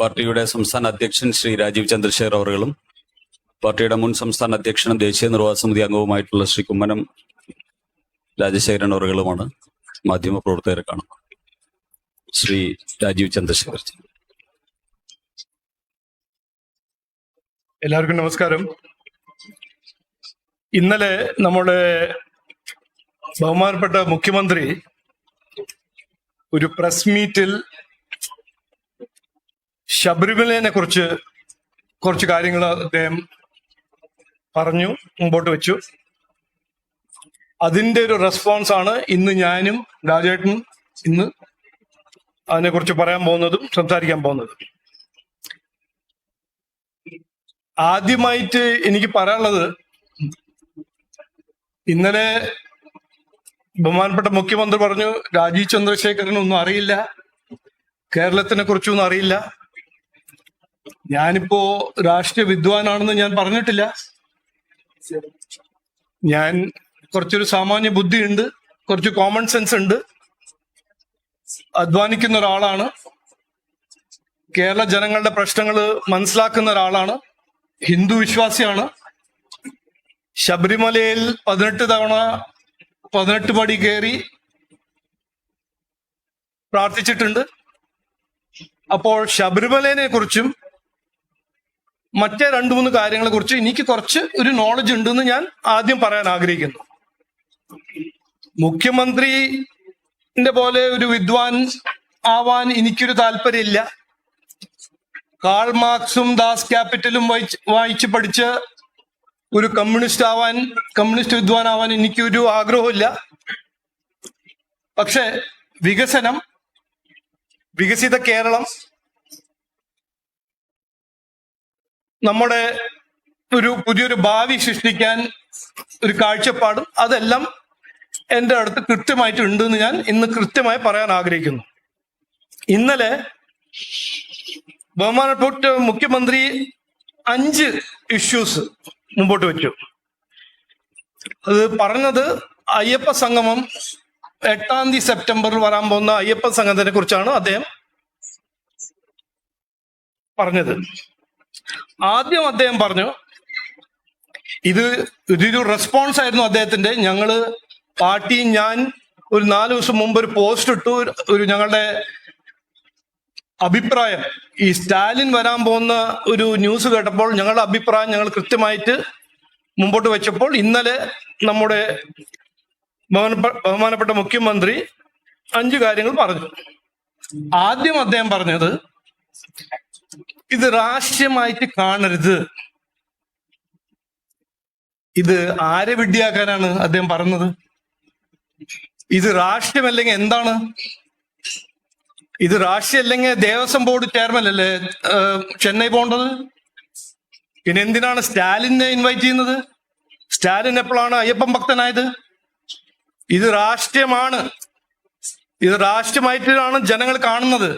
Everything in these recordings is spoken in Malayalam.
പാർട്ടിയുടെ സംസ്ഥാന അധ്യക്ഷൻ ശ്രീ രാജീവ് ചന്ദ്രശേഖർ അവറുകളും പാർട്ടിയുടെ മുൻ സംസ്ഥാന അധ്യക്ഷനും ദേശീയ നിർവാഹ സമിതി അംഗവുമായിട്ടുള്ള ശ്രീ കുമ്മനം രാജശേഖരൻ അവറുകളുമാണ് മാധ്യമ പ്രവർത്തകരെ കാണുന്നത്. ശ്രീ രാജീവ് ചന്ദ്രശേഖർ എല്ലാവർക്കും നമസ്കാരം. ഇന്നലെ നമ്മുടെ ബഹുമാനപ്പെട്ട മുഖ്യമന്ത്രി ഒരു പ്രസ് മീറ്റിൽ ശബരിമലയെ കുറിച്ച് കുറച്ച് കാര്യങ്ങൾ അദ്ദേഹം പറഞ്ഞു മുമ്പോട്ട് വെച്ചു. അതിന്റെ ഒരു റെസ്പോൺസ് ആണ് ഇന്ന് ഞാനും രാജേട്ടൻ ഇന്ന് അതിനെക്കുറിച്ച് പറയാൻ പോകുന്നതും സംസാരിക്കാൻ പോകുന്നതും. ആദ്യമായിട്ട് എനിക്ക് പറയാനുള്ളത് ഇന്നലെ ബഹുമാനപ്പെട്ട മുഖ്യമന്ത്രി പറഞ്ഞു രാജീവ് ചന്ദ്രശേഖരനൊന്നും അറിയില്ല കേരളത്തിനെ കുറിച്ചൊന്നും അറിയില്ല. ഞാനിപ്പോ രാഷ്ട്രീയ വിദ്വാനാണെന്ന് ഞാൻ പറഞ്ഞിട്ടില്ല. ഞാൻ കുറച്ചൊരു സാമാന്യ ബുദ്ധിയുണ്ട് കുറച്ച് കോമൺ സെൻസ് ഉണ്ട്. അധ്വാനിക്കുന്ന ഒരാളാണ്. കേരള ജനങ്ങളുടെ പ്രശ്നങ്ങൾ മനസ്സിലാക്കുന്ന ഒരാളാണ്. ഹിന്ദു വിശ്വാസിയാണ്. ശബരിമലയിൽ പതിനെട്ട് തവണ പതിനെട്ട് പടി കയറി പ്രാർത്ഥിച്ചിട്ടുണ്ട്. അപ്പോൾ ശബരിമലയെ കുറിച്ചും മറ്റേ രണ്ടു മൂന്ന് കാര്യങ്ങളെ കുറിച്ച് എനിക്ക് കുറച്ച് ഒരു നോളജ് ഉണ്ടെന്ന് ഞാൻ ആദ്യം പറയാൻ ആഗ്രഹിക്കുന്നു. മുഖ്യമന്ത്രിന്റെ പോലെ ഒരു വിദ്വാൻ ആവാൻ എനിക്കൊരു താല്പര്യമില്ല. കാൾ മാർക്സും ദാസ് ക്യാപിറ്റലും വായിച്ച് വായിച്ച് പഠിച്ച് ഒരു കമ്മ്യൂണിസ്റ്റ് ആവാൻ കമ്മ്യൂണിസ്റ്റ് വിദ്വാൻ ആവാൻ എനിക്കൊരു ആഗ്രഹമില്ല പക്ഷെ വികസനം വികസിത കേരളം നമ്മുടെ ഒരു പുതിയൊരു ഭാവി സൃഷ്ടിക്കാൻ ഒരു കാഴ്ചപ്പാടും അതെല്ലാം എന്റെ അടുത്ത് കൃത്യമായിട്ട് ഉണ്ട് എന്ന് ഞാൻ ഇന്ന് കൃത്യമായി പറയാൻ ആഗ്രഹിക്കുന്നു. ഇന്നലെ ബഹുമാനപ്പെട്ട മുഖ്യമന്ത്രി അഞ്ച് ഇഷ്യൂസ് മുമ്പോട്ട് വെച്ചു. അത് പറഞ്ഞത് അയ്യപ്പ സംഗമം എട്ടാം തീയതി സെപ്റ്റംബറിൽ വരാൻ പോകുന്ന അയ്യപ്പ സംഘത്തിനെ കുറിച്ചാണ് അദ്ദേഹം പറഞ്ഞത്. ആദ്യം അദ്ദേഹം പറഞ്ഞു ഇത് ഇതൊരു റെസ്പോൺസ് ആയിരുന്നു അദ്ദേഹത്തിന്റെ. ഞങ്ങൾ പാർട്ടി ഞാൻ ഒരു നാല് ദിവസം മുമ്പ് ഒരു പോസ്റ്റ് ഇട്ടു. ഒരു ഞങ്ങളുടെ അഭിപ്രായം. ഈ സ്റ്റാലിൻ വരാൻ പോകുന്ന ഒരു ന്യൂസ് കേട്ടപ്പോൾ ഞങ്ങളുടെ അഭിപ്രായം ഞങ്ങൾ കൃത്യമായിട്ട് മുമ്പോട്ട് വെച്ചപ്പോൾ ഇന്നലെ നമ്മുടെ ബഹുമാനപ്പെട്ട മുഖ്യമന്ത്രി അഞ്ച് കാര്യങ്ങൾ പറഞ്ഞു. ആദ്യം അദ്ദേഹം പറഞ്ഞത് ഇത് രാഷ്ട്രീയമായിട്ട് കാണരുത്. ഇത് ആരെ വിഡ്ഢിയാക്കാനാണ് അദ്ദേഹം പറഞ്ഞത്? ഇത് രാഷ്ട്രീയമല്ലെങ്കിൽ എന്താണ്? ഇത് രാഷ്ട്രീയം അല്ലെങ്കിൽ ദേവസ്വം ബോർഡ് ചെയർമാൻ അല്ലേ ചെന്നൈ പോകേണ്ടത്? പിന്നെ എന്തിനാണ് സ്റ്റാലിനെ ഇൻവൈറ്റ് ചെയ്യുന്നത്? സ്റ്റാലിൻ എപ്പോഴാണ് അയ്യപ്പൻ ഭക്തനായത്? ഇത് രാഷ്ട്രീയമാണ് ഇത് രാഷ്ട്രീയമായിട്ടാണ് ജനങ്ങൾ കാണുന്നത്.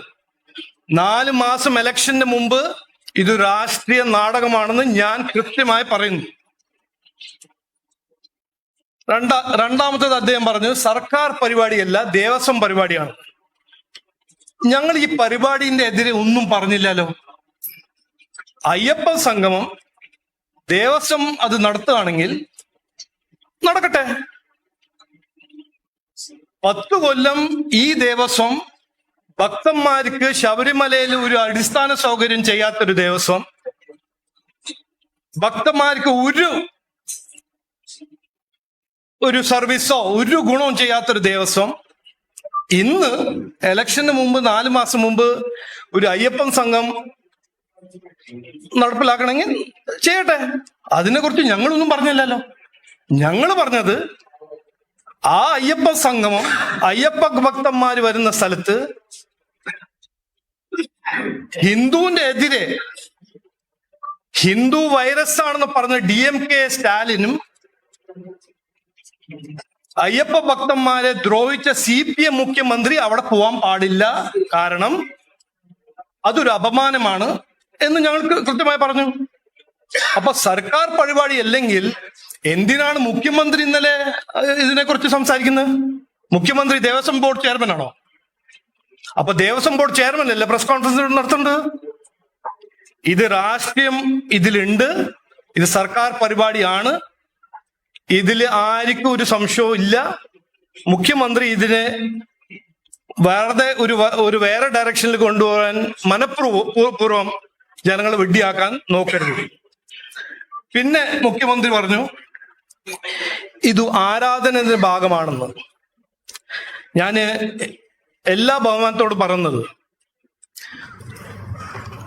നാല് മാസം ഇലക്ഷന് മുമ്പ് ഇത് രാഷ്ട്രീയ നാടകമാണെന്ന് ഞാൻ കൃത്യമായി പറയുന്നു. രണ്ടാ രണ്ടാമത്തത് അദ്ദേഹം പറഞ്ഞു സർക്കാർ പരിപാടിയല്ല ദേവസ്വം പരിപാടിയാണ്. ഞങ്ങൾ ഈ പരിപാടിന്റെ എതിരെ ഒന്നും പറഞ്ഞില്ലല്ലോ. അയ്യപ്പ സംഗമം ദേവസ്വം അത് നടത്തുകയാണെങ്കിൽ നടക്കട്ടെ. പത്തു കൊല്ലം ഈ ദേവസ്വം ഭക്തന്മാർക്ക് ശബരിമലയിൽ ഒരു അടിസ്ഥാന സൗകര്യം ചെയ്യാത്തൊരു ദേവസ്വം ഭക്തന്മാർക്ക് ഒരു ഒരു സർവീസോ ഒരു ഗുണവും ചെയ്യാത്തൊരു ദേവസ്വം ഇന്ന് ഇലക്ഷന് മുമ്പ് നാല് മാസം മുമ്പ് ഒരു അയ്യപ്പൻ സംഘം നടപ്പിലാക്കണമെങ്കിൽ ചെയ്യട്ടെ. അതിനെക്കുറിച്ച് ഞങ്ങളൊന്നും പറഞ്ഞില്ലല്ലോ. ഞങ്ങൾ പറഞ്ഞത് ആ അയ്യപ്പ സംഗമം അയ്യപ്പ ഭക്തന്മാർ വരുന്ന സ്ഥലത്ത് ഹിന്ദുവിന്റെ എതിരെ ഹിന്ദു വൈറസ് ആണെന്ന് പറഞ്ഞ ഡി എം കെ സ്റ്റാലിനും അയ്യപ്പ ഭക്തന്മാരെ ദ്രോഹിച്ച സി പി എം മുഖ്യമന്ത്രി അവിടെ പോവാൻ പാടില്ല. കാരണം അതൊരു അപമാനമാണ് എന്ന് ഞങ്ങൾക്ക് കൃത്യമായി പറഞ്ഞു. അപ്പൊ സർക്കാർ പരിപാടി അല്ലെങ്കിൽ എന്തിനാണ് മുഖ്യമന്ത്രി ഇന്നലെ ഇതിനെ ഇതിനെക്കുറിച്ച് സംസാരിക്കുന്നത്? മുഖ്യമന്ത്രി ദേവസ്വം ബോർഡ് ചെയർമാൻ ആണോ അപ്പൊ ദേവസ്വം ബോർഡ് ചെയർമാൻ അല്ലേ? പ്രസ് കോൺഫറൻസ് നടത്തുന്നുണ്ട് ഇത് രാഷ്ട്രീയം ഇതിലുണ്ട്. ഇത് സർക്കാർ പരിപാടിയാണ്. ഇതിൽ ആർക്കും ഒരു സംശയവും ഇല്ല. മുഖ്യമന്ത്രി ഇതിനെ വെറുതെ ഒരു ഒരു വേറെ ഡയറക്ഷനിൽ കൊണ്ടുപോകാൻ മനഃപൂർവം ജനങ്ങളെ വെഡ്ഡിയാക്കാൻ നോക്കരുത്. പിന്നെ മുഖ്യമന്ത്രി പറഞ്ഞു ഇത് ആരാധനയുടെ ഭാഗമാണെന്ന്. ഞാൻ എല്ലാ ബഹുമാനത്തോട് പറയുന്നത്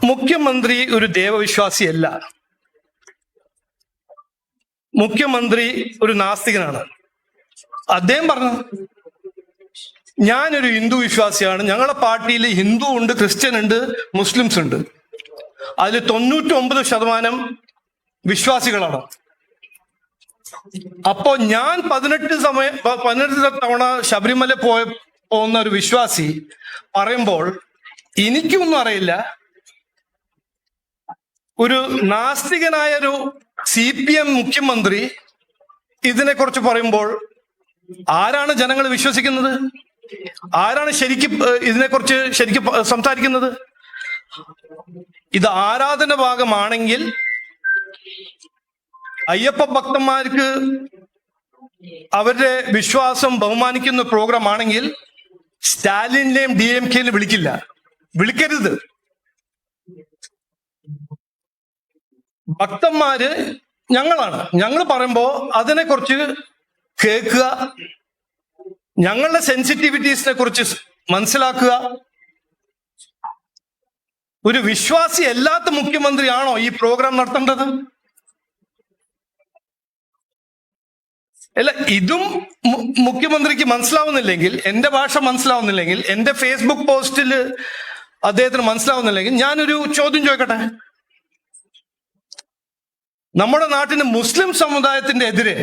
മുഖ്യമന്ത്രി ഒരു ദേവവിശ്വാസിയല്ല. മുഖ്യമന്ത്രി ഒരു നാസ്തികനാണ്. അദ്ദേഹം പറഞ്ഞു ഞാനൊരു ഹിന്ദു വിശ്വാസിയാണ്. ഞങ്ങളുടെ പാർട്ടിയിൽ ഹിന്ദു ഉണ്ട് ക്രിസ്ത്യൻ ഉണ്ട് മുസ്ലിംസ് ഉണ്ട്. അതിൽ തൊണ്ണൂറ്റി ഒമ്പത് ശതമാനം വിശ്വാസികളാണ്. അപ്പോ ഞാൻ പതിനെട്ട് സമയം പതിനെട്ട് തവണ ശബരിമല പോയ പോകുന്ന ഒരു വിശ്വാസി പറയുമ്പോൾ എനിക്കൊന്നും അറിയില്ല. ഒരു നാസ്തികനായ ഒരു സി പി എം മുഖ്യമന്ത്രി ഇതിനെക്കുറിച്ച് പറയുമ്പോൾ ആരാണ് ജനങ്ങൾ വിശ്വസിക്കുന്നത്? ആരാണ് ശരിക്കും ഇതിനെക്കുറിച്ച് ശരിക്കും സംസാരിക്കുന്നത്? ഇത് ആരാധന ഭാഗമാണെങ്കിൽ അയ്യപ്പ ഭക്തന്മാർക്ക് അവരുടെ വിശ്വാസം ബഹുമാനിക്കുന്ന പ്രോഗ്രാം ആണെങ്കിൽ സ്റ്റാലിനെയും ഡി എം കെയും വിളിക്കില്ല. വിളിക്കരുത്. ഭക്തന്മാര് ഞങ്ങളാണ്. ഞങ്ങൾ പറയുമ്പോ അതിനെ അതിനെക്കുറിച്ച് കേൾക്കുക. ഞങ്ങളുടെ സെൻസിറ്റിവിറ്റീസിനെ കുറിച്ച് മനസ്സിലാക്കുക. ഒരു വിശ്വാസി അല്ലാത്ത മുഖ്യമന്ത്രിയാണോ ഈ പ്രോഗ്രാം നടത്തേണ്ടത്? അല്ല ഇതും മുഖ്യമന്ത്രിക്ക് മനസ്സിലാവുന്നില്ലെങ്കിൽ എന്റെ ഭാഷ മനസ്സിലാവുന്നില്ലെങ്കിൽ എന്റെ ഫേസ്ബുക്ക് പോസ്റ്റിൽ അദ്ദേഹത്തിന് മനസ്സിലാവുന്നില്ലെങ്കിൽ ഞാനൊരു ചോദ്യം ചോദിക്കട്ടെ? നമ്മുടെ നാട്ടിന് മുസ്ലിം സമുദായത്തിന്റെ എതിരെ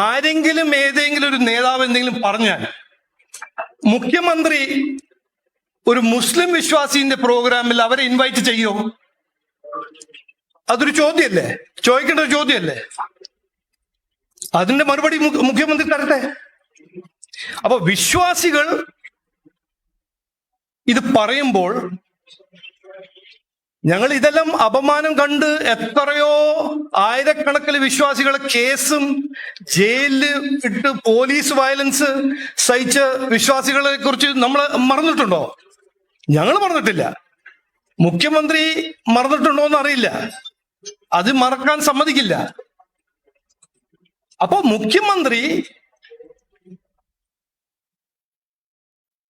ആരെങ്കിലും ഏതെങ്കിലും ഒരു നേതാവ് എന്തെങ്കിലും പറഞ്ഞാൽ മുഖ്യമന്ത്രി ഒരു മുസ്ലിം വിശ്വാസിന്റെ പ്രോഗ്രാമിൽ അവരെ ഇൻവൈറ്റ് ചെയ്യോ? അതൊരു ചോദ്യമല്ലേ? ചോദിക്കേണ്ട ഒരു ചോദ്യമല്ലേ? അതിന്റെ മറുപടി മുഖ്യമന്ത്രി തരട്ടെ? അപ്പൊ വിശ്വാസികൾ ഇത് പറയുമ്പോൾ ഞങ്ങൾ ഇതെല്ലാം അപമാനം കണ്ട് എത്രയോ ആയിരക്കണക്കിന് വിശ്വാസികളെ കേസും ജയിലിൽ ഇട്ട് പോലീസ് വയലൻസ് സഹിച്ച വിശ്വാസികളെ കുറിച്ച് നമ്മൾ മറന്നിട്ടുണ്ടോ? ഞങ്ങൾ മറന്നിട്ടില്ല. മുഖ്യമന്ത്രി മറന്നിട്ടുണ്ടോ എന്ന് അറിയില്ല. അത് മറക്കാൻ സമ്മതിക്കില്ല. അപ്പോ മുഖ്യമന്ത്രി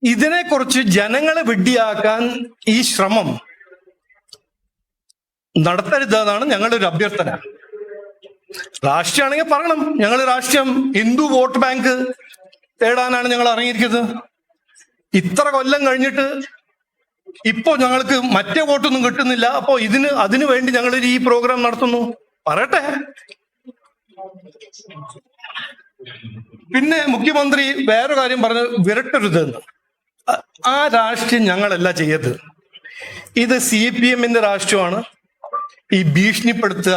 ഇതിനെക്കുറിച്ച് ജനങ്ങളെ വിഡ്ഢിയാക്കാൻ ഈ ശ്രമം നടത്തരുതെന്നാണ് ഞങ്ങളുടെ ഒരു അഭ്യർത്ഥന. രാഷ്ട്രീയമാണെങ്കിൽ പറയണം. ഞങ്ങൾ രാഷ്ട്രീയം ഹിന്ദു വോട്ട് ബാങ്ക് തേടാനാണ് ഞങ്ങൾ അറിഞ്ഞിരിക്കുന്നത് ഇത്ര കൊല്ലം കഴിഞ്ഞിട്ട് ഇപ്പോ ഞങ്ങൾക്ക് മറ്റേ വോട്ടൊന്നും കിട്ടുന്നില്ല. അപ്പോ ഇതിന് അതിനു വേണ്ടി ഞങ്ങൾ ഈ പ്രോഗ്രാം നടത്തുന്നു. പറയട്ടെ. പിന്നെ മുഖ്യമന്ത്രി വേറെ കാര്യം പറഞ്ഞ് വിരട്ടരുതെന്ന് ആ രാഷ്ട്രീയം ഞങ്ങളല്ല ചെയ്യരുത്. ഇത് സി പി എമ്മിന്റെ രാഷ്ട്രീയമാണ്. ഈ ഭീഷണിപ്പെടുത്തുക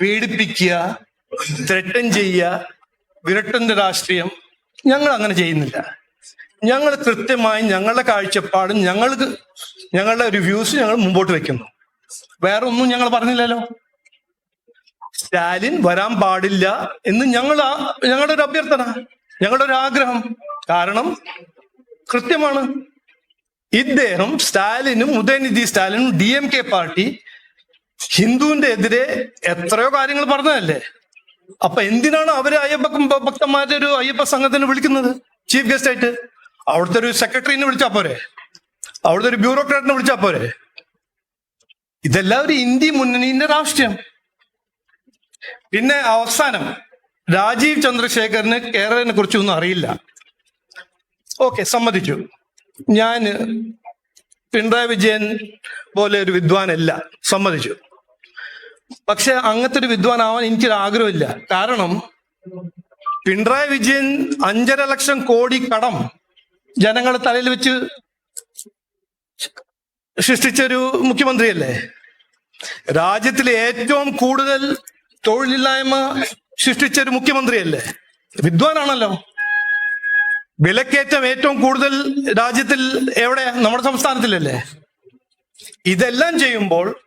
പേടിപ്പിക്കുക ത്രട്ടൻ ചെയ്യുക വിരട്ടന്റെ രാഷ്ട്രീയം ഞങ്ങൾ അങ്ങനെ ചെയ്യുന്നില്ല. ഞങ്ങൾ കൃത്യമായി ഞങ്ങളുടെ കാഴ്ചപ്പാടും ഞങ്ങൾക്ക് ഞങ്ങളുടെ ഒരു വ്യൂസ് ഞങ്ങൾ മുമ്പോട്ട് വെക്കുന്നു. വേറെ ഒന്നും ഞങ്ങൾ പറഞ്ഞില്ലല്ലോ. സ്റ്റാലിൻ വരാൻ പാടില്ല എന്ന് ഞങ്ങൾ ഞങ്ങളുടെ ഒരു അഭ്യർത്ഥന ഞങ്ങളുടെ ഒരു ആഗ്രഹം. കാരണം കൃത്യമാണ്. ഇദ്ദേഹം സ്റ്റാലിനും ഉദയനിധി സ്റ്റാലിനും ഡി എം കെ പാർട്ടി ഹിന്ദുവിന്റെ എതിരെ എത്രയോ കാര്യങ്ങൾ പറഞ്ഞതല്ലേ? അപ്പൊ എന്തിനാണ് അവരെ അയ്യപ്പ ഭക്തന്മാരുടെ ഒരു അയ്യപ്പ സംഘത്തിന് വിളിക്കുന്നത്? ചീഫ് ഗസ്റ്റ് ആയിട്ട്. അവിടുത്തെ ഒരു സെക്രട്ടറിനെ വിളിച്ചാ പോരെ? അവിടുത്തെ ഒരു ബ്യൂറോക്രാറ്റിനെ വിളിച്ചാ പോരെ? ഇതെല്ലാം ഒരു ഇന്ത്യ മുന്നണിന്റെ രാഷ്ട്രീയം. പിന്നെ അവസാനം രാജീവ് ചന്ദ്രശേഖരന് കേരളനെ കുറിച്ചൊന്നും അറിയില്ല. ഓക്കെ സമ്മതിച്ചു. ഞാൻ പിണറായി വിജയൻ പോലെ ഒരു വിദ്വാനല്ല. സമ്മതിച്ചു. പക്ഷെ അങ്ങനത്തെ ഒരു വിദ്വാനാവാൻ എനിക്കൊരു ആഗ്രഹമില്ല. കാരണം പിണറായി വിജയൻ അഞ്ചര ലക്ഷം കോടി കടം ജനങ്ങളുടെ തലയിൽ വെച്ച് സൃഷ്ടിച്ച ഒരു മുഖ്യമന്ത്രിയല്ലേ? രാജ്യത്തിലെ ഏറ്റവും കൂടുതൽ തൊഴിലില്ലായ്മ സൃഷ്ടിച്ച ഒരു മുഖ്യമന്ത്രിയല്ലേ? വിദ്വാനാണല്ലോ. വിലക്കയറ്റം ഏറ്റവും കൂടുതൽ രാജ്യത്തിൽ എവിടെ? നമ്മുടെ സംസ്ഥാനത്തിലല്ലേ? ഇതെല്ലാം ചെയ്യുമ്പോൾ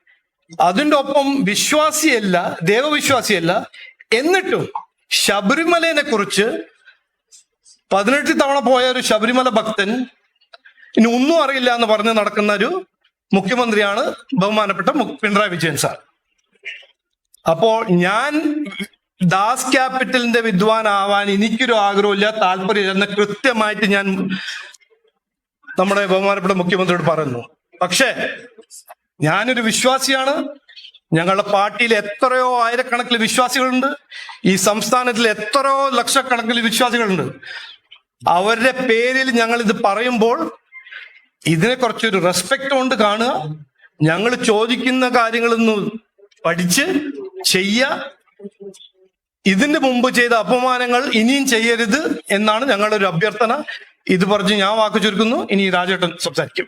അതിന്റെ ഒപ്പം വിശ്വാസിയല്ല ദേവവിശ്വാസിയല്ല. എന്നിട്ടും ശബരിമലയെ കുറിച്ച് പതിനെട്ട് തവണ പോയ ഒരു ശബരിമല ഭക്തൻ ഇനി ഒന്നും അറിയില്ല എന്ന് പറഞ്ഞ് നടക്കുന്ന ഒരു മുഖ്യമന്ത്രിയാണ് ബഹുമാനപ്പെട്ട പിണറായി വിജയൻ സാർ. അപ്പോൾ ഞാൻ ദാസ് ക്യാപിറ്റലിന്റെ വിദ്വാനാവാൻ എനിക്കൊരു ആഗ്രഹമില്ല താല്പര്യമില്ല എന്ന് കൃത്യമായിട്ട് ഞാൻ നമ്മുടെ ബഹുമാനപ്പെട്ട മുഖ്യമന്ത്രിയോട് പറയുന്നു. പക്ഷേ ഞാനൊരു വിശ്വാസിയാണ്. ഞങ്ങളുടെ പാർട്ടിയിൽ എത്രയോ ആയിരക്കണക്കിന് വിശ്വാസികളുണ്ട്. ഈ സംസ്ഥാനത്തിൽ എത്രയോ ലക്ഷക്കണക്കിന് വിശ്വാസികളുണ്ട്. അവരുടെ പേരിൽ ഞങ്ങൾ ഇത് പറയുമ്പോൾ ഇതിനെ കുറച്ചൊരു റെസ്പെക്ട് കൊണ്ട് കാണുക. ഞങ്ങൾ ചോദിക്കുന്ന കാര്യങ്ങളൊന്ന് പഠിച്ച് ചെയ്യ. ഇതിന്റെ മുമ്പ് ചെയ്ത അപമാനങ്ങൾ ഇനിയും ചെയ്യരുത് എന്നാണ് ഞങ്ങളുടെ ഒരു അഭ്യർത്ഥന. ഇത് പറഞ്ഞ് ഞാൻ വാക്ക് ചുരുക്കുന്നു. ഇനി രാജേട്ടൻ സംസാരിക്കും.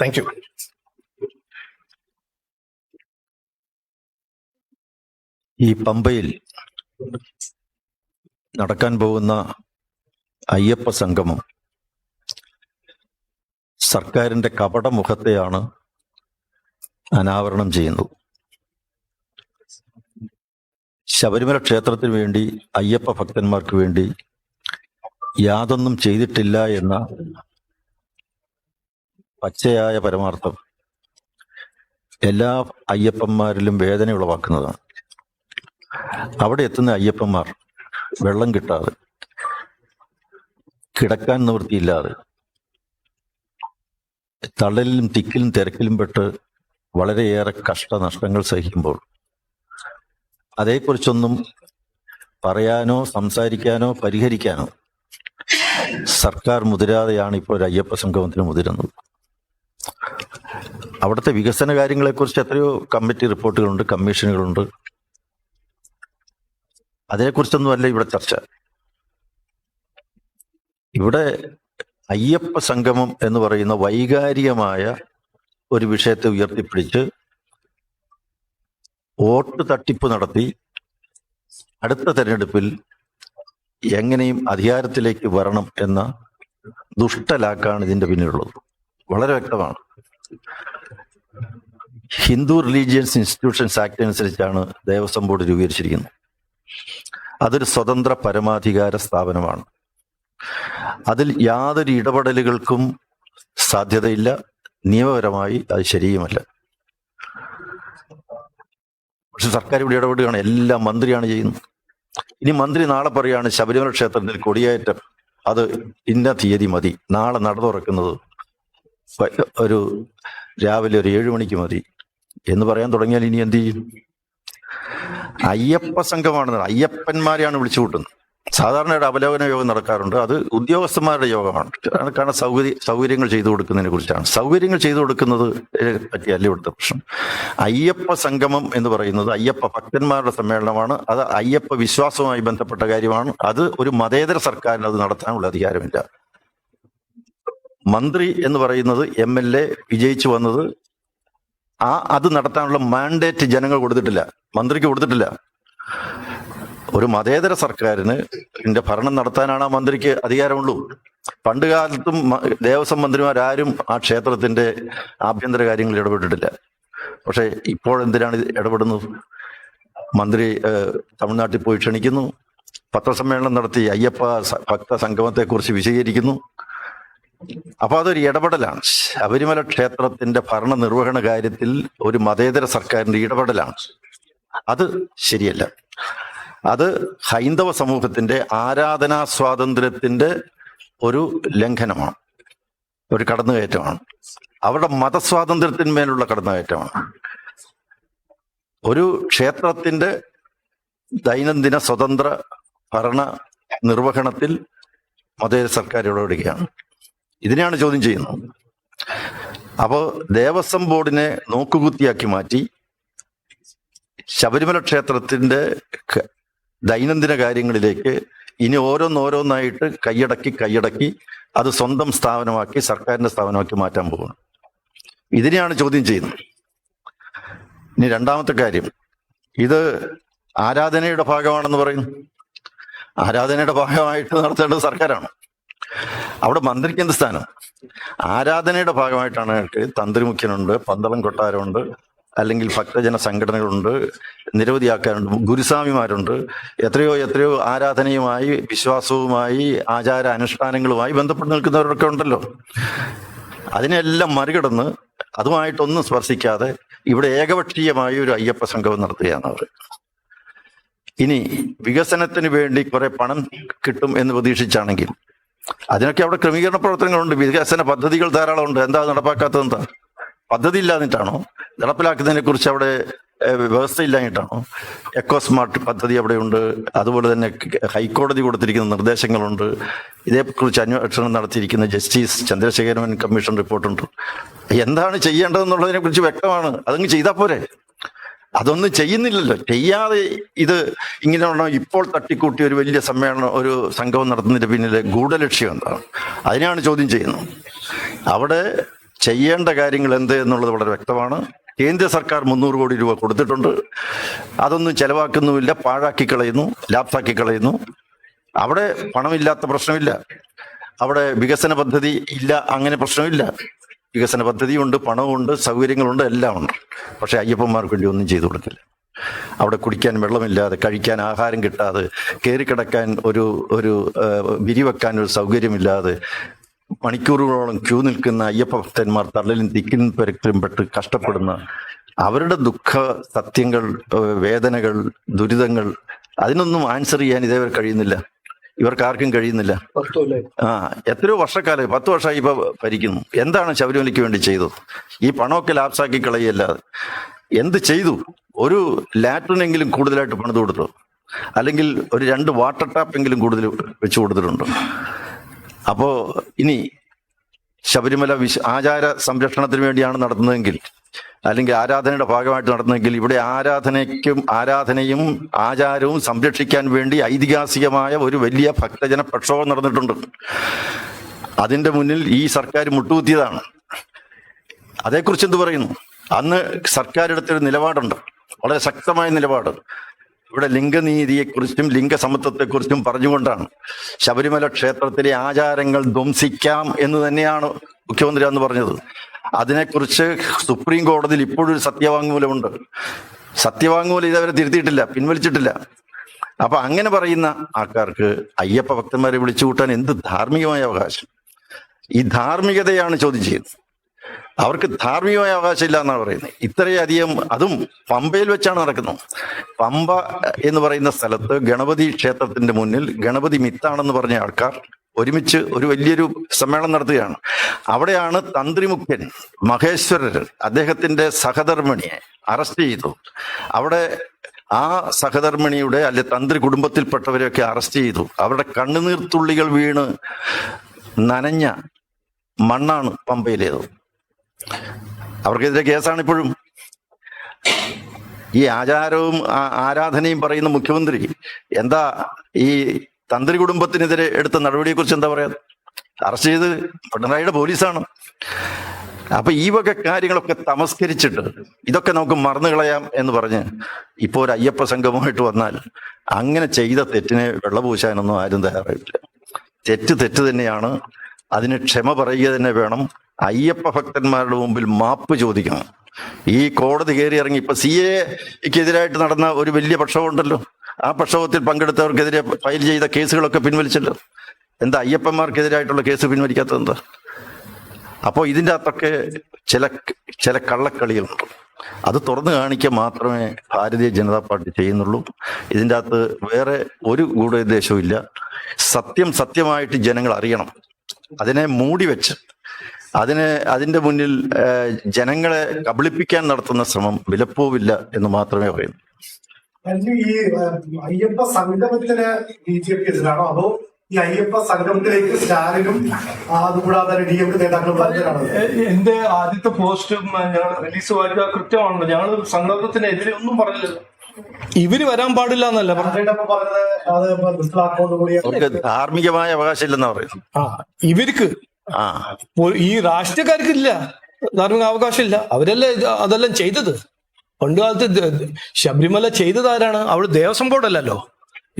താങ്ക് യു ഈ പമ്പയിൽ നടക്കാൻ പോകുന്ന അയ്യപ്പ സംഗമം സർക്കാരിന്റെ കപടമുഖത്തെയാണ് അനാവരണം ചെയ്യുന്നത്. ശബരിമല ക്ഷേത്രത്തിന് വേണ്ടി അയ്യപ്പ ഭക്തന്മാർക്ക് വേണ്ടി യാതൊന്നും ചെയ്തിട്ടില്ല എന്ന പച്ചയായ പരമാർത്ഥം എല്ലാ അയ്യപ്പന്മാരിലും വേദന ഉളവാക്കുന്നതാണ്. അവിടെ എത്തുന്ന അയ്യപ്പന്മാർ വെള്ളം കിട്ടാതെ കിടക്കാൻ നിവൃത്തിയില്ലാതെ തള്ളലിലും തിക്കിലും തിരക്കിലും പെട്ട് വളരെയേറെ കഷ്ടനഷ്ടങ്ങൾ സഹിക്കുമ്പോൾ അതേക്കുറിച്ചൊന്നും പറയാനോ സംസാരിക്കാനോ പരിഹരിക്കാനോ സർക്കാർ മുതിരാതെയാണ് ഇപ്പോൾ അയ്യപ്പ സംഗമത്തിന് മുതിരുന്നത്. അവിടുത്തെ വികസന കാര്യങ്ങളെക്കുറിച്ച് എത്രയോ കമ്മിറ്റി റിപ്പോർട്ടുകളുണ്ട് കമ്മീഷനുകളുണ്ട്. അതിനെക്കുറിച്ചൊന്നുമല്ല ഇവിടെ ചർച്ച. ഇവിടെ അയ്യപ്പ സംഗമം എന്ന് പറയുന്ന വൈകാരികമായ ഒരു വിഷയത്തെ ഉയർത്തിപ്പിടിച്ച് വോട്ട് തട്ടിപ്പ് നടത്തി അടുത്ത തെരഞ്ഞെടുപ്പിൽ എങ്ങനെയും അധികാരത്തിലേക്ക് വരണം എന്ന ദുഷ്ടലാക്കാണ് ഇതിന്റെ പിന്നിലുള്ളത്. വളരെ വ്യക്തമാണ്. ഹിന്ദു റിലീജിയൻസ് ഇൻസ്റ്റിറ്റ്യൂഷൻസ് ആക്ട് അനുസരിച്ചാണ് ദേവസ്വം ബോർഡ് രൂപീകരിച്ചിരിക്കുന്നത്. അതൊരു സ്വതന്ത്ര പരമാധികാര സ്ഥാപനമാണ്. അതിൽ യാതൊരു ഇടപെടലുകൾക്കും സാധ്യതയില്ല. നിയമപരമായി അത് ശരിയുമല്ല. പക്ഷെ സർക്കാർ ഇവിടെ ഇടപെടുകയാണ്. എല്ലാം മന്ത്രിയാണ് ചെയ്യുന്നത്. ഇനി മന്ത്രി നാളെ പറയാണ് ശബരിമല ക്ഷേത്രത്തിൽ കൊടിയേറ്റം. അത് ഇന്ന തീയതി മതി. നാളെ നട തുറക്കുന്നത് ഒരു രാവിലെ ഒരു ഏഴു മണിക്ക് മതി എന്ന് പറയാൻ തുടങ്ങിയാൽ ഇനി എന്ത് ചെയ്യും? അയ്യപ്പ സംഘമാണ് അയ്യപ്പന്മാരെയാണ് വിളിച്ചു കൂട്ടുന്നത്. സാധാരണ ഒരു അവലോകന യോഗം നടക്കാറുണ്ട്. അത് ഉദ്യോഗസ്ഥന്മാരുടെ യോഗമാണ്. കാരണം സൗകര്യ സൗകര്യങ്ങൾ ചെയ്തു കൊടുക്കുന്നതിനെ കുറിച്ചാണ്. സൗകര്യങ്ങൾ ചെയ്തു കൊടുക്കുന്നത് പറ്റിയല്ല ഇവിടുത്തെ പ്രശ്നം? അയ്യപ്പ സംഗമം എന്ന് പറയുന്നത് അയ്യപ്പ ഭക്തന്മാരുടെ സമ്മേളനമാണ്. അത് അയ്യപ്പ വിശ്വാസവുമായി ബന്ധപ്പെട്ട കാര്യമാണ്. അത് ഒരു മതേതര സർക്കാരിന് അത് നടത്താനുള്ള അധികാരമില്ല. മന്ത്രി എന്ന് പറയുന്നത് എം എൽ എ വിജയിച്ചു വന്നത് ആ അത് നടത്താനുള്ള മാൻഡേറ്റ് ജനങ്ങൾ കൊടുത്തിട്ടില്ല. മന്ത്രിക്ക് കൊടുത്തിട്ടില്ല. ഒരു മതേതര സർക്കാരിന് ഇതിന്റെ ഭരണം നടത്താനാണ് ആ മന്ത്രിക്ക് അധികാരമുള്ളൂ. പണ്ട് കാലത്തും ദേവസ്വം മന്ത്രിമാരാരും ആ ക്ഷേത്രത്തിന്റെ ആഭ്യന്തര കാര്യങ്ങളിൽ ഇടപെട്ടിട്ടില്ല. പക്ഷെ ഇപ്പോൾ എന്തിനാണ് ഇടപെടുന്നത്? മന്ത്രി തമിഴ്നാട്ടിൽ പോയി ക്ഷണിക്കുന്നു. പത്രസമ്മേളനം നടത്തി അയ്യപ്പ ഭക്ത സംഗമത്തെ കുറിച്ച് വിശദീകരിക്കുന്നു. അപ്പൊ അതൊരു ഇടപെടലാണ്. ശബരിമല ക്ഷേത്രത്തിന്റെ ഭരണ നിർവഹണ കാര്യത്തിൽ ഒരു മതേതര സർക്കാരിന്റെ ഇടപെടലാണ്. അത് ശരിയല്ല. അത് ഹൈന്ദവ സമൂഹത്തിന്റെ ആരാധനാ സ്വാതന്ത്ര്യത്തിന്റെ ഒരു ലംഘനമാണ് ഒരു കടന്നുകയറ്റമാണ്. അവരുടെ മതസ്വാതന്ത്ര്യത്തിന്മേലുള്ള കടന്നുകയറ്റമാണ്. ഒരു ക്ഷേത്രത്തിന്റെ ദൈനംദിന സ്വതന്ത്ര ഭരണ നിർവഹണത്തിൽ മതേ സർക്കാർ ഇടപെടുകയാണ്. ഇതിനെയാണ് ചോദ്യം ചെയ്യുന്നത്. അപ്പോൾ ദേവസ്വം ബോർഡിനെ നോക്കുകുത്തിയാക്കി മാറ്റി ശബരിമല ക്ഷേത്രത്തിന്റെ ദൈനംദിന കാര്യങ്ങളിലേക്ക് ഇനി ഓരോന്നോരോന്നായിട്ട് കൈയടക്കി കൈയടക്കി അത് സ്വന്തം സ്ഥാപനമാക്കി സർക്കാരിന്റെ സ്ഥാപനമാക്കി മാറ്റാൻ പോകുന്നു ഇതിനെയാണ് ചോദ്യം ചെയ്യുന്നത്. ഇനി രണ്ടാമത്തെ കാര്യം. ഇത് ആരാധനയുടെ ഭാഗമാണെന്ന് പറയുന്നു. ആരാധനയുടെ ഭാഗമായിട്ട് നടത്തേണ്ടത് സർക്കാരാണ്. അവിടെ മന്ത്രിക്ക് എന്ത് സ്ഥാനം? ആരാധനയുടെ ഭാഗമായിട്ടാണ് തന്ത്രിമുഖ്യനുണ്ട് പന്തളം കൊട്ടാരമുണ്ട് അല്ലെങ്കിൽ ഭക്തജന സംഘടനകളുണ്ട് നിരവധി ആൾക്കാരുണ്ട് ഗുരുസ്വാമിമാരുണ്ട് എത്രയോ എത്രയോ ആരാധനയുമായി വിശ്വാസവുമായി ആചാര അനുഷ്ഠാനങ്ങളുമായി ബന്ധപ്പെട്ട് നിൽക്കുന്നവരൊക്കെ ഉണ്ടല്ലോ. അതിനെല്ലാം മറികടന്ന് അതുമായിട്ടൊന്നും സ്പർശിക്കാതെ ഇവിടെ ഏകപക്ഷീയമായ ഒരു അയ്യപ്പ സംഗമം നടത്തുകയാണ് അവർ. ഇനി വികസനത്തിന് വേണ്ടി കുറെ പണം കിട്ടും എന്ന് പ്രതീക്ഷിച്ചാണെങ്കിൽ അതിനൊക്കെ അവിടെ ക്രമീകരണ പ്രവർത്തനങ്ങളുണ്ട്. വികസന പദ്ധതികൾ ധാരാളം ഉണ്ട് എന്താ നടപ്പാക്കാത്തത് എന്താ പദ്ധതി ഇല്ലാഞ്ഞിട്ടാണോ നടപ്പിലാക്കുന്നതിനെ കുറിച്ച് അവിടെ ഏഹ്, വ്യവസ്ഥ ഇല്ലാഞ്ഞിട്ടാണോ എക്കോ സ്മാർട്ട് പദ്ധതി അവിടെയുണ്ട്. അതുപോലെ തന്നെ ഹൈക്കോടതി കൊടുത്തിരിക്കുന്ന നിർദ്ദേശങ്ങളുണ്ട്. ഇതേക്കുറിച്ച് അന്വേഷണം നടത്തിയിരിക്കുന്ന ജസ്റ്റിസ് ചന്ദ്രശേഖരൻ കമ്മീഷൻ റിപ്പോർട്ടുണ്ട്. എന്താണ് ചെയ്യേണ്ടതെന്നുള്ളതിനെ കുറിച്ച് വ്യക്തമാണ്. അതങ്ങ് ചെയ്താൽ പോരെ. അതൊന്നും ചെയ്യുന്നില്ലല്ലോ. ചെയ്യാതെ ഇത് ഇങ്ങനെയുള്ള ഇപ്പോൾ തട്ടിക്കൂട്ടി ഒരു വലിയ സമ്മേളനം ഒരു സംഘം നടത്തുന്നതിന്റെ പിന്നിലെ ഗൂഢലക്ഷ്യം എന്താണ്? അതിനാണ് ചോദ്യം ചെയ്യുന്നത്. അവിടെ ചെയ്യേണ്ട കാര്യങ്ങൾ എന്ത് എന്നുള്ളത് വളരെ വ്യക്തമാണ്. കേന്ദ്ര സർക്കാർ മുന്നൂറ് കോടി രൂപ കൊടുത്തിട്ടുണ്ട്. അതൊന്നും ചെലവാക്കുന്നുമില്ല. പാഴാക്കി കളയുന്നു. ലാപ്സാക്കി കളയുന്നു. അവിടെ പണമില്ലാത്ത പ്രശ്നമില്ല. അവിടെ വികസന പദ്ധതി ഇല്ല. അങ്ങനെ പ്രശ്നമില്ല. വികസന പദ്ധതിയുണ്ട് പണമുണ്ട് സൗകര്യങ്ങളുണ്ട് എല്ലാം ഉണ്ട് പക്ഷേ അയ്യപ്പന്മാർക്ക് വേണ്ടി ഒന്നും ചെയ്തു കൊടുക്കില്ല അവിടെ കുടിക്കാൻ വെള്ളമില്ലാതെ കഴിക്കാൻ ആഹാരം കിട്ടാതെ കയറി കിടക്കാൻ ഒരു ഒരു വിരിവെക്കാൻ ഒരു സൗകര്യമില്ലാതെ മണിക്കൂറുകളോളം ക്യൂ നിൽക്കുന്ന അയ്യപ്പ ഭക്തന്മാർ തള്ളലും തിക്കിലും പെരക്കിലും പെട്ട് കഷ്ടപ്പെടുന്ന അവരുടെ ദുഃഖ സത്യങ്ങൾ വേദനകൾ ദുരിതങ്ങൾ അതിനൊന്നും ആൻസർ ചെയ്യാൻ ഇതേവരെ കഴിയുന്നില്ല. ഇവർക്ക് ആർക്കും കഴിയുന്നില്ല. ആ എത്രയോ വർഷക്കാലം പത്ത് വർഷമായി ഇപ്പൊ ഭരിക്കുന്നു. എന്താണ് ശബരിമലയ്ക്ക് വേണ്ടി ചെയ്തത്? ഈ പണമൊക്കെ ലാപ്സാക്കി കളയല്ലാതെ എന്ത് ചെയ്തു? ഒരു ലാറ്റിനെങ്കിലും കൂടുതലായിട്ട് പണിത് കൊടുത്തു? അല്ലെങ്കിൽ ഒരു രണ്ട് വാട്ടർ ടാപ്പ് എങ്കിലും കൂടുതൽ വെച്ചു കൊടുത്തിട്ടുണ്ടോ? അപ്പോ ഇനി ശബരിമല വിശ ആചാര സംരക്ഷണത്തിന് വേണ്ടിയാണ് നടത്തുന്നതെങ്കിൽ അല്ലെങ്കിൽ ആരാധനയുടെ ഭാഗമായിട്ട് നടത്തുന്നെങ്കിൽ ഇവിടെ ആരാധനയ്ക്കും ആരാധനയും ആചാരവും സംരക്ഷിക്കാൻ വേണ്ടി ഐതിഹാസികമായ ഒരു വലിയ ഭക്തജന പ്രക്ഷോഭം നടന്നിട്ടുണ്ട്. അതിന്റെ മുന്നിൽ ഈ സർക്കാർ മുട്ടുകുത്തിയതാണ്. അതേക്കുറിച്ച് എന്ത് പറയുന്നു? അന്ന് സർക്കാർ എടുത്തൊരു നിലപാടുണ്ട്. വളരെ ശക്തമായ നിലപാട്. ഇവിടെ ലിംഗനീതിയെക്കുറിച്ചും ലിംഗസമത്വത്തെക്കുറിച്ചും പറഞ്ഞുകൊണ്ടാണ് ശബരിമല ക്ഷേത്രത്തിലെ ആചാരങ്ങൾ ധ്വംസിക്കാം എന്ന് തന്നെയാണ് മുഖ്യമന്ത്രി അന്ന് പറഞ്ഞത്. അതിനെക്കുറിച്ച് സുപ്രീം കോടതിയിൽ ഇപ്പോഴൊരു സത്യവാങ്മൂലമുണ്ട്. സത്യവാങ്മൂലം ഇതവരെ തിരുത്തിയിട്ടില്ല പിൻവലിച്ചിട്ടില്ല. അപ്പൊ അങ്ങനെ പറയുന്ന ആൾക്കാർക്ക് അയ്യപ്പ ഭക്തന്മാരെ വിളിച്ചു കൂട്ടാൻ എന്ത് ധാർമ്മികമായ അവകാശം? ഈ ധാർമ്മികതയാണ് ചോദ്യം ചെയ്യുന്നത്. അവർക്ക് ധാർമ്മികമായ അവകാശമില്ല എന്നാണ് പറയുന്നത്. ഇത്രയധികം അതും പമ്പയിൽ വെച്ചാണ് നടക്കുന്നത്. പമ്പ എന്ന് പറയുന്ന സ്ഥലത്ത് ഗണപതി ക്ഷേത്രത്തിന്റെ മുന്നിൽ ഗണപതി മിത്താണെന്ന് പറഞ്ഞ ആൾക്കാർ ഒരുമിച്ച് ഒരു വലിയൊരു സമ്മേളനം നടത്തുകയാണ്. അവിടെയാണ് തന്ത്രിമുഖ്യൻ മഹേശ്വരൻ അദ്ദേഹത്തിന്റെ സഹധർമ്മിണിയെ അറസ്റ്റ് ചെയ്തു അവിടെ ആ സഹധർമ്മിണിയുടെ അല്ലെ തന്ത്രി കുടുംബത്തിൽപ്പെട്ടവരെയൊക്കെ അറസ്റ്റ് ചെയ്തു. അവരുടെ കണ്ണുനീർത്തുള്ളികൾ വീണ് നനഞ്ഞ മണ്ണാണ് പമ്പയിലേത്. അവർക്കെതിരെ കേസാണ് ഇപ്പോഴും ഈ ആചാരവും ആരാധനയും പറയുന്ന മുഖ്യമന്ത്രി എന്താ ഈ തന്ത്രി കുടുംബത്തിനെതിരെ എടുത്ത നടപടിയെക്കുറിച്ച് എന്താ പറയാ? അറസ്റ്റ് ചെയ്ത് പിണറായിയുടെ പോലീസാണ്. അപ്പൊ ഈ വക കാര്യങ്ങളൊക്കെ തമസ്കരിച്ചിട്ട് ഇതൊക്കെ നമുക്ക് മറന്നു കളയാം എന്ന് പറഞ്ഞ് ഇപ്പോ ഒരു അയ്യപ്പ സംഘമായിട്ട് വന്നാൽ അങ്ങനെ ചെയ്ത തെറ്റിനെ വെള്ളപൂശാനൊന്നും ആരും തയ്യാറായിട്ടില്ല. തെറ്റ് തെറ്റ് തന്നെയാണ്. അതിന് ക്ഷമ പറയുക തന്നെ വേണം. അയ്യപ്പ ഭക്തന്മാരുടെ മുമ്പിൽ മാപ്പ് ചോദിക്കണം. ഈ കോടതി കയറി ഇറങ്ങി ഇപ്പൊ സി എക്കെതിരായിട്ട് നടന്ന ഒരു വലിയ പ്രക്ഷോഭമുണ്ടല്ലോ. ആ പ്രക്ഷോഭത്തിൽ പങ്കെടുത്തവർക്കെതിരെ ഫയൽ ചെയ്ത കേസുകളൊക്കെ പിൻവലിച്ചല്ലോ. എന്താ അയ്യപ്പന്മാർക്കെതിരായിട്ടുള്ള കേസ് പിൻവലിക്കാത്തത് എന്താ? അപ്പോൾ ഇതിന്റെ അകത്തൊക്കെ ചില ചില കള്ളക്കളികളുണ്ട്. അത് തുറന്നു കാണിക്കുക മാത്രമേ ഭാരതീയ ജനതാ പാർട്ടി ചെയ്യുന്നുള്ളൂ. ഇതിന്റെ അകത്ത് വേറെ ഒരു ഗൂഢോദ്ദേശവും ഇല്ല. സത്യം സത്യമായിട്ട് ജനങ്ങൾ അറിയണം. അതിനെ മൂടി വെച്ച് അതിനെ അതിന്റെ മുന്നിൽ ജനങ്ങളെ കബളിപ്പിക്കാൻ നടത്തുന്ന ശ്രമം വിലപ്പോവില്ല എന്ന് മാത്രമേ പറയുന്നു. അല്ലെങ്കിൽ ഈ അയ്യപ്പ സംഗമത്തിന് ബി ജെ പി എതിരാണോ? അതോ ഈ അയ്യപ്പ സംഗമത്തിലേക്ക് സ്റ്റാലിനും അതുകൂടാതെ ഡി എം കെ നേതാക്കളും എന്റെ ആദ്യത്തെ പോസ്റ്റും ഞങ്ങൾ റിലീസ് വായിക്കുക കൃത്യമാണല്ലോ. ഞങ്ങൾ സംഗമത്തിനെതിരെ ഒന്നും പറഞ്ഞില്ലല്ലോ ഇവർ വരാൻ പാടില്ല എന്നല്ല പറഞ്ഞത്. ധാർമ്മികമായ അവകാശമില്ലെന്നാ പറയുന്നത്. ആ ഇവർക്ക് ആ പോ- ഈ രാഷ്ട്രീയക്കാർക്ക് ഇല്ല ധാർമ്മിക അവകാശം ഇല്ല അവരല്ലേ അതെല്ലാം ചെയ്തത്? പണ്ട് കാലത്ത് ദ- ശബരിമല ചെയ്തത് ആരാണ്? അവിടെ ദേവസ്വം ബോർഡല്ലല്ലോ.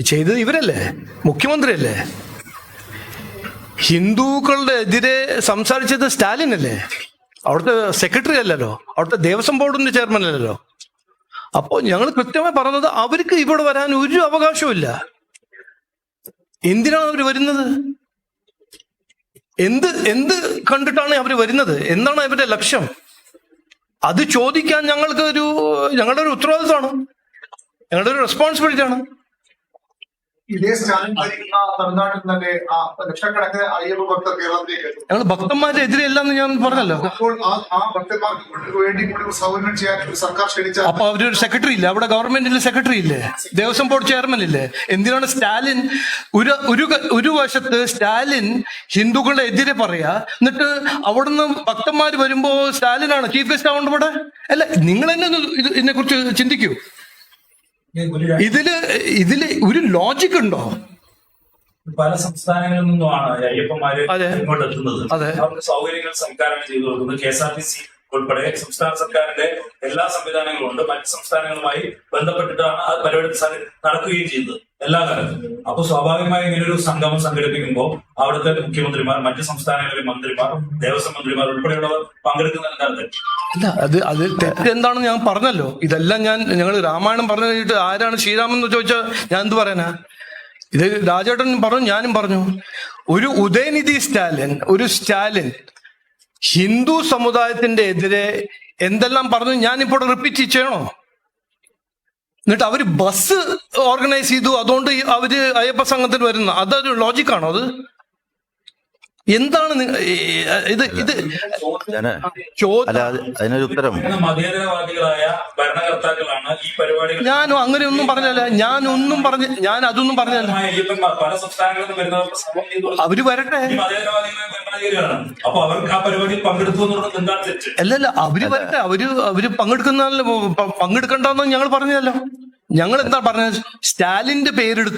ചെയ്തത് ഇവരല്ലേ? മുഖ്യമന്ത്രിയല്ലേ? ഹിന്ദുക്കളുടെ എതിരെ സംസാരിച്ചത് സ്റ്റാലിൻ അല്ലേ അവിടുത്തെ സെക്രട്ടറി അല്ലല്ലോ. അവിടുത്തെ ദേവസ്വം ബോർഡിന്റെ ചെയർമാൻ അല്ലല്ലോ. അപ്പോൾ ഞങ്ങൾ കൃത്യമായി പറഞ്ഞത് അവർക്ക് ഇവിടെ വരാൻ ഒരു അവകാശവും എന്തിനാണ് അവർ വരുന്നത്? എന്ത് എന്ത് കണ്ടിട്ടാണ് അവർ വരുന്നത്? എന്താണ് അവരുടെ ലക്ഷ്യം? അത് ചോദിക്കാൻ ഞങ്ങൾക്ക് ഒരു ഞങ്ങളുടെ ഒരു ഉത്തരവാദിത്തമാണ് ഞങ്ങളുടെ ഒരു റെസ്പോൺസിബിലിറ്റി ആണ്. ഇതേ സ്റ്റാലിൻ ഭരിക്കുന്ന തമിഴ്നാട്ടിൽ തന്നെ ആ ലക്ഷക്കണക്കിന് അയ്യപ്പ ഭക്തർ കേരളത്തിലേക്ക് എത്തും. ഞങ്ങൾ ഭക്തന്മാരുടെ എന്ന് ഞാൻ പറഞ്ഞല്ലോ. അപ്പോൾ ആ ആ ഭക്തന്മാർക്ക് വേണ്ടി കൂടി ഒരു സൗകര്യം ചെയ്യാൻ ഒരു സർക്കാർ അപ്പൊ അവരൊരു സെക്രട്ടറി ഇല്ല? അവിടെ ഗവൺമെന്റിൽ സെക്രട്ടറി ഇല്ലേ? ദേവസ്വം ബോർഡ് ചെയർമാൻ ഇല്ലേ? എന്തിനാണ് സ്റ്റാലിൻ ഒരു ഒരു വശത്ത് സ്റ്റാലിൻ ഹിന്ദുക്കളുടെ എതിരെ പറയാ എന്നിട്ട് അവിടുന്ന് ഭക്തന്മാർ വരുമ്പോ സ്റ്റാലിനാണ് ചീഫ് ഗസ്റ്റ് ആവേണ്ട ഇവിടെ? അല്ല നിങ്ങൾ തന്നെ ഇതിനെ കുറിച്ച് ചിന്തിക്കൂ. ഇതിൽ ഇതിൽ ഒരു ലോജിക് ഉണ്ടോ? പല സംസ്ഥാനങ്ങളിൽ നിന്നുമാണ് അയ്യപ്പന്മാര് ഇങ്ങോട്ട് എത്തുന്നത്. അവർക്ക് സൗകര്യങ്ങൾ സംഘാടനം ചെയ്തു കൊടുക്കുന്നത് K S R T C ഉൾപ്പെടെ സംസ്ഥാന സർക്കാരിന്റെ എല്ലാ സംവിധാനങ്ങളും ഉണ്ട്. മറ്റ് സംസ്ഥാനങ്ങളുമായി ബന്ധപ്പെട്ടിട്ടാണ് ആ പരിപാടി നടക്കുകയും ചെയ്യുന്നത് എല്ലാ തരത്തിലും. അപ്പൊ സ്വാഭാവികമായി ഇങ്ങനെ ഒരു സംഗമം സംഘടിപ്പിക്കുമ്പോൾ അവിടുത്തെ മുഖ്യമന്ത്രിമാർ മറ്റു സംസ്ഥാനങ്ങളിലെ മന്ത്രിമാർ ദേവസ്വം മന്ത്രിമാർ ഉൾപ്പെടെയുള്ളവർ പങ്കെടുക്കുന്ന തരത്തിൽ അല്ല അത് അത് തെറ്റെന്താണെന്ന് ഞാൻ പറഞ്ഞല്ലോ. ഇതെല്ലാം ഞാൻ ഞങ്ങൾ രാമായണം പറഞ്ഞു കഴിഞ്ഞിട്ട് ആരാണ് ശ്രീരാമൻ എന്ന് ചോദിച്ചാൽ ഞാൻ എന്ത് പറയാനാ? ഇത് രാജേട്ടൻ പറഞ്ഞു ഞാനും പറഞ്ഞു. ഒരു ഉദയനിധി സ്റ്റാലിൻ ഒരു സ്റ്റാലിൻ ഹിന്ദു സമുദായത്തിന്റെ എതിരെ എന്തെല്ലാം പറഞ്ഞു ഞാനിപ്പോൾ റിപ്പീറ്റ് ചെയ്യണോ? എന്നിട്ട് അവർ ബസ് ഓർഗനൈസ് ചെയ്തു. അതുകൊണ്ട് അവർ അയ്യപ്പ സംഘത്തിൽ വരുന്ന അതൊരു ലോജിക്കാണോ അത്? എന്താണ് ഇത് ഇത് അതിനൊരു ഉത്തരം. അങ്ങനെ ഒന്നും ഭരണകർത്താക്കളാണ് ഈ പരിപാടികൾ ഞാനും അങ്ങനെയൊന്നും പറഞ്ഞല്ല ഞാൻ ഒന്നും പറഞ്ഞ ഞാൻ അതൊന്നും പറഞ്ഞല്ല അവർ വരട്ടെ. അല്ലല്ല അവർ വരട്ടെ. അവർ അവർ പങ്കെടുക്കുന്ന പങ്കെടുക്കണ്ടെന്ന് ഞങ്ങൾ പറഞ്ഞല്ലോ ഞങ്ങൾ എന്താ പറഞ്ഞത്? സ്റ്റാലിന്റെ പേരെടുത്ത്